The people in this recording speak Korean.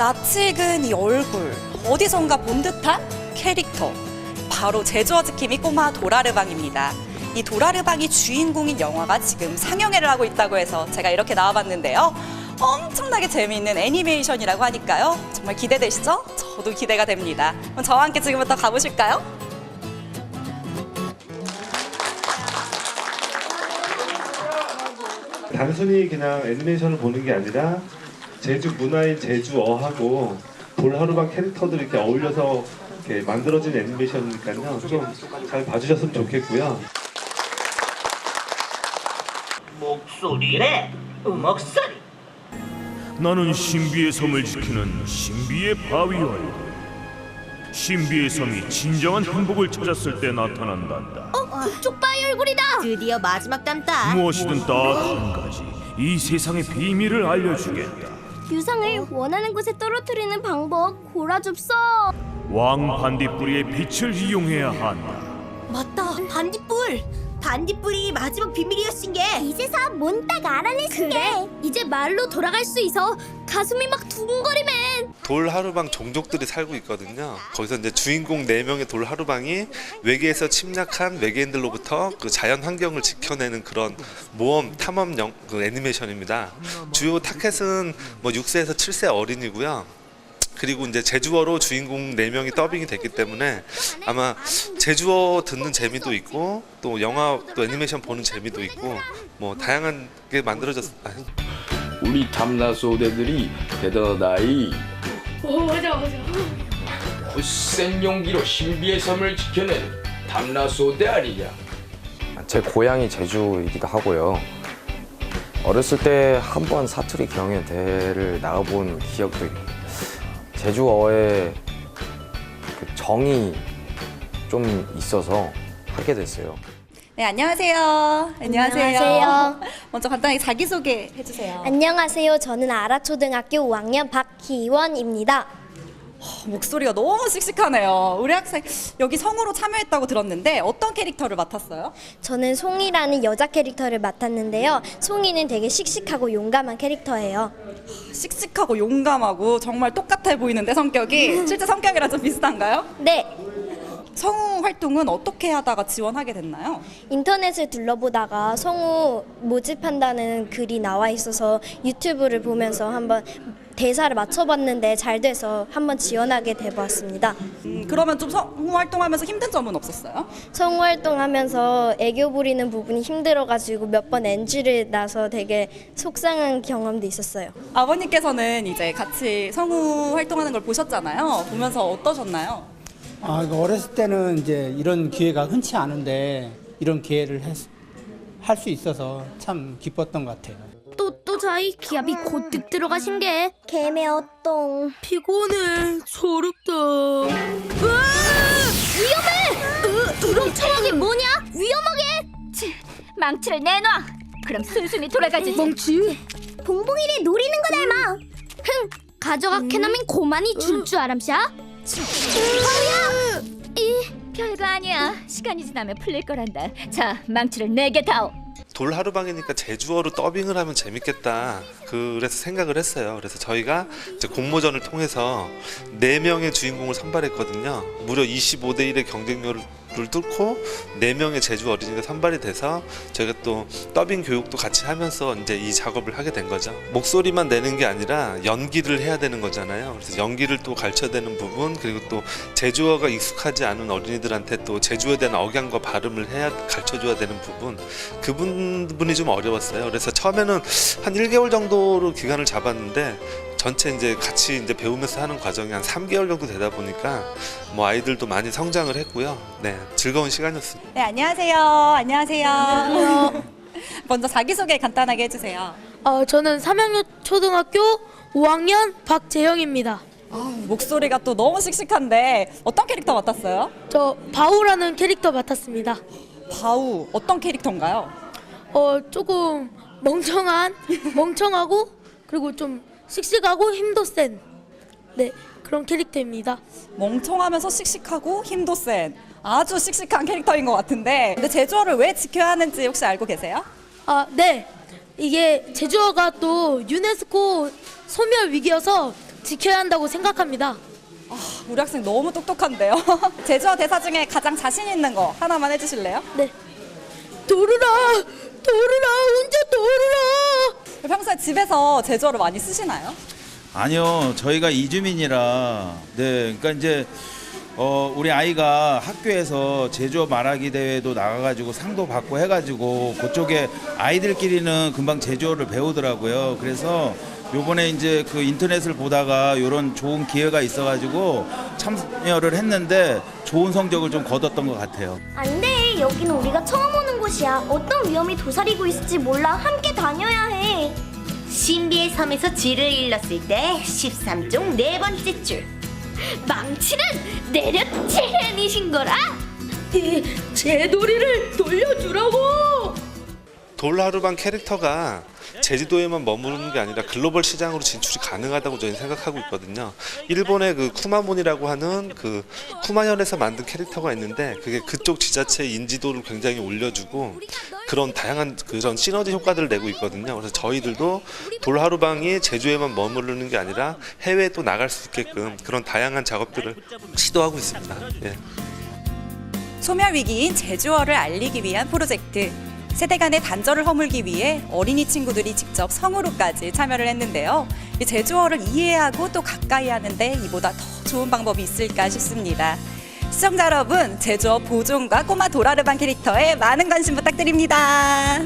낯익은 이 얼굴, 어디선가 본 듯한 캐릭터. 바로 제주어즈킴이 꼬마 도라르방입니다. 이 도라르방이 주인공인 영화가 지금 상영회를 하고 있다고 해서 제가 이렇게 나와봤는데요. 엄청나게 재미있는 애니메이션이라고 하니까요. 정말 기대되시죠? 저도 기대가 됩니다. 그럼 저와 함께 지금부터 가보실까요? 단순히 그냥 애니메이션을 보는 게 아니라 제주 문화인 제주어하고 돌하루방 캐릭터들이 이렇게 어울려서 이렇게 만들어진 애니메이션이니까요. 좀 잘 봐주셨으면 좋겠고요. 목소리래 목소리 나는 신비의 섬을 지키는 신비의 바위원. 신비의 섬이 진정한 행복을 찾았을 때 나타난단다. 쪽바이 얼굴이다. 드디어 마지막 땀다. 무엇이든 딱 한 가지. 이 세상의 비밀을 알려주겠다. 유상을 원하는 곳에 떨어뜨리는 방법 골아줍소. 왕 반딧불이의 빛을 이용해야 한다. 맞다. 반딧불. 반딧불이 마지막 비밀이었신 게 이제서 몬딱 알아내신 게 이제 말로 돌아갈 수 있어 가슴이 막 두근거리맨 돌 하루방 종족들이 살고 있거든요. 거기서 이제 주인공 네 명의 돌 하루방이 외계에서 침략한 외계인들로부터 그 자연 환경을 지켜내는 그런 모험 탐험 영, 그 애니메이션입니다. 주요 타켓은 뭐 6세에서 7세 어린이고요. 그리고 이제 제주어로 주인공 네 명이 더빙이 됐기 때문에 아마 제주어 듣는 재미도 있고 또 영화 또 애니메이션 보는 재미도 있고 뭐 다양하게 만들어졌. 아, 우리 탐나소대들이 대단하다이. 오 맞아 맞아. 굳센 용기로 신비의 섬을 지켜낸 탐나소대 아니냐. 제 고향이 제주이기도 하고요. 어렸을 때 한 번 사투리 경연 대회를 나가본 기억도 있고 제주어에 그 정이 좀 있어서 하게 됐어요. 네, 안녕하세요. 안녕하세요. 먼저 간단하게 자기소개 해주세요. 안녕하세요. 저는 아라초등학교 5학년 박희원입니다. 목소리가 너무 씩씩하네요. 우리 학생 여기 성우로 참여했다고 들었는데 어떤 캐릭터를 맡았어요? 저는 송이라는 여자 캐릭터를 맡았는데요. 송이는 되게 씩씩하고 용감한 캐릭터예요. 씩씩하고 용감하고 정말 똑같아 보이는데 성격이 실제 성격이랑 좀 비슷한가요? 네. 성우 활동은 어떻게 하다가 지원하게 됐나요? 인터넷을 둘러보다가 성우 모집한다는 글이 나와 있어서 유튜브를 보면서 한번 대사를 맞춰봤는데 잘 돼서 한번 지원하게 돼봤습니다. 음, 그러면 좀 성우 활동하면서 힘든 점은 없었어요? 성우 활동하면서 애교 부리는 부분이 힘들어가지고 몇 번 NG를 나서 되게 속상한 경험도 있었어요. 아버님께서는 이제 같이 성우 활동하는 걸 보셨잖아요. 보면서 어떠셨나요? 아, 이거 어렸을 때는 이제 이런 기회가 흔치 않은데 이런 기회를 할 수 있어서 참 기뻤던 것 같아요. 또또 자이? 기압이 곧 득 들어가신 게? 개매 어똥. 피곤해. 소름다. 으아! 위험해! 두렁청하게 뭐냐? 위험하게! 치, 망치를 내놔! 그럼 순순히 돌아가지. 망치? 봉봉이를 노리는 거 닮아. 흥 가져가 캐나면 고만이 줄 줄 아람샤? 야 이, 별거 아니야 시간이 지나면 풀릴 거란다 자 망치를 내게 다오 돌하루방이니까 제주어로 더빙을 하면 재밌겠다. 그래서 생각을 했어요. 그래서 저희가 이제 공모전을 통해서 네 명의 주인공을 선발했거든요. 무려 25대 1의 경쟁률 을 뚫고 네 명의 제주 어린이가 선발이 돼서 저희가 또 더빙 교육도 같이 하면서 이제 이 작업을 하게 된 거죠. 목소리만 내는 게 아니라 연기를 해야 되는 거잖아요. 그래서 연기를 또 가르쳐야 되는 부분 그리고 또 제주어가 익숙하지 않은 어린이들한테 또 제주어에 대한 억양과 발음을 해야 가르쳐줘야 되는 부분 그 부분이 좀 어려웠어요. 그래서 처음에는 한 1개월 정도로 기간을 잡았는데 전체 이제 같이 이제 배우면서 하는 과정이 한 3개월 정도 되다 보니까 뭐 아이들도 많이 성장을 했고요. 네, 즐거운 시간이었습니다. 네, 안녕하세요. 안녕하세요. 먼저 자기소개 간단하게 해주세요. 어, 저는 3학년 초등학교 5학년 박재영입니다 아, 목소리가 또 너무 씩씩한데 어떤 캐릭터 맡았어요? 저 바우라는 캐릭터 맡았습니다 바우 어떤 캐릭터인가요? 어 조금 멍청한 멍청하고 그리고 좀 씩씩하고 힘도 센 네 그런 캐릭터입니다. 멍청하면서 씩씩하고 힘도 센 아주 씩씩한 캐릭터인 것 같은데 근데 제주어를 왜 지켜야 하는지 혹시 알고 계세요? 아 네 이게 제주어가 또 유네스코 소멸 위기여서 지켜야 한다고 생각합니다. 우리 학생 너무 똑똑한데요. 제주어 대사 중에 가장 자신 있는 거 하나만 해주실래요? 네. 도르라, 도르라, 운전 도르라. 평소에 집에서 제주어를 많이 쓰시나요? 아니요, 저희가 이주민이라 네, 그러니까 이제 어, 우리 아이가 학교에서 제주어 말하기 대회도 나가가지고 상도 받고 해가지고 그쪽에 아이들끼리는 금방 제주어를 배우더라고요. 그래서 요번에 이제 그 인터넷을 보다가 이런 좋은 기회가 있어가지고 참여를 했는데 좋은 성적을 좀 거뒀던 것 같아요. 안 돼. 여기는 우리가 처음 곳이야. 어떤 위험이 도사리고 있을지 몰라. 함께 다녀야 해. 신비의 섬에서 쥐를 일렀을 때 13종 네 번째 줄. 망치는 내려치는이신 거라. 제 도리를 돌려주라고. 돌하루방 캐릭터가 제주도에만 머무르는 게 아니라 글로벌 시장으로 진출이 가능하다고 저희는 생각하고 있거든요. 일본의 그 쿠마몬이라고 하는 그 쿠마현에서 만든 캐릭터가 있는데 그게 그쪽 지자체의 인지도를 굉장히 올려주고 그런 다양한 그런 시너지 효과들을 내고 있거든요. 그래서 저희들도 돌하루방이 제주에만 머무르는 게 아니라 해외에 또 나갈 수 있게끔 그런 다양한 작업들을 시도하고 있습니다. 예. 소멸 위기인 제주어를 알리기 위한 프로젝트. 세대 간의 단절을 허물기 위해 어린이 친구들이 직접 성으로까지 참여를 했는데요. 이 제주어를 이해하고 또 가까이 하는데 이보다 더 좋은 방법이 있을까 싶습니다. 시청자 여러분, 제주어 보존과 꼬마 도라르방 캐릭터에 많은 관심 부탁드립니다.